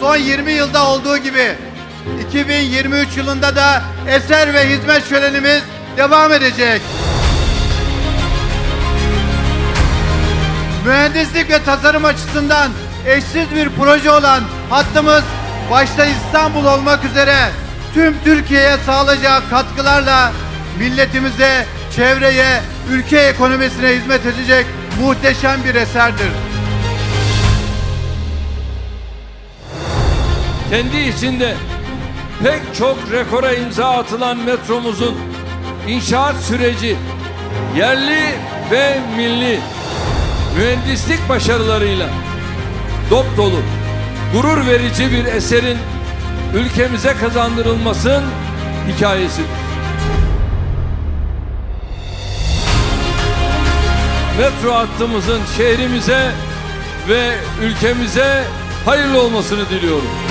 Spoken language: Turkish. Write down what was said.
son 20 yılda olduğu gibi 2023 yılında da eser ve hizmet şölenimiz devam edecek. Mühendislik ve tasarım açısından eşsiz bir proje olan hattımız başta İstanbul olmak üzere tüm Türkiye'ye sağlayacağı katkılarla milletimize, çevreye, ülke ekonomisine hizmet edecek muhteşem bir eserdir. Kendi içinde pek çok rekora imza atılan metromuzun inşaat süreci yerli ve milli mühendislik başarılarıyla dop dolu, gurur verici bir eserin ülkemize kazandırılmasın hikayesidir. Metro hattımızın şehrimize ve ülkemize hayırlı olmasını diliyorum.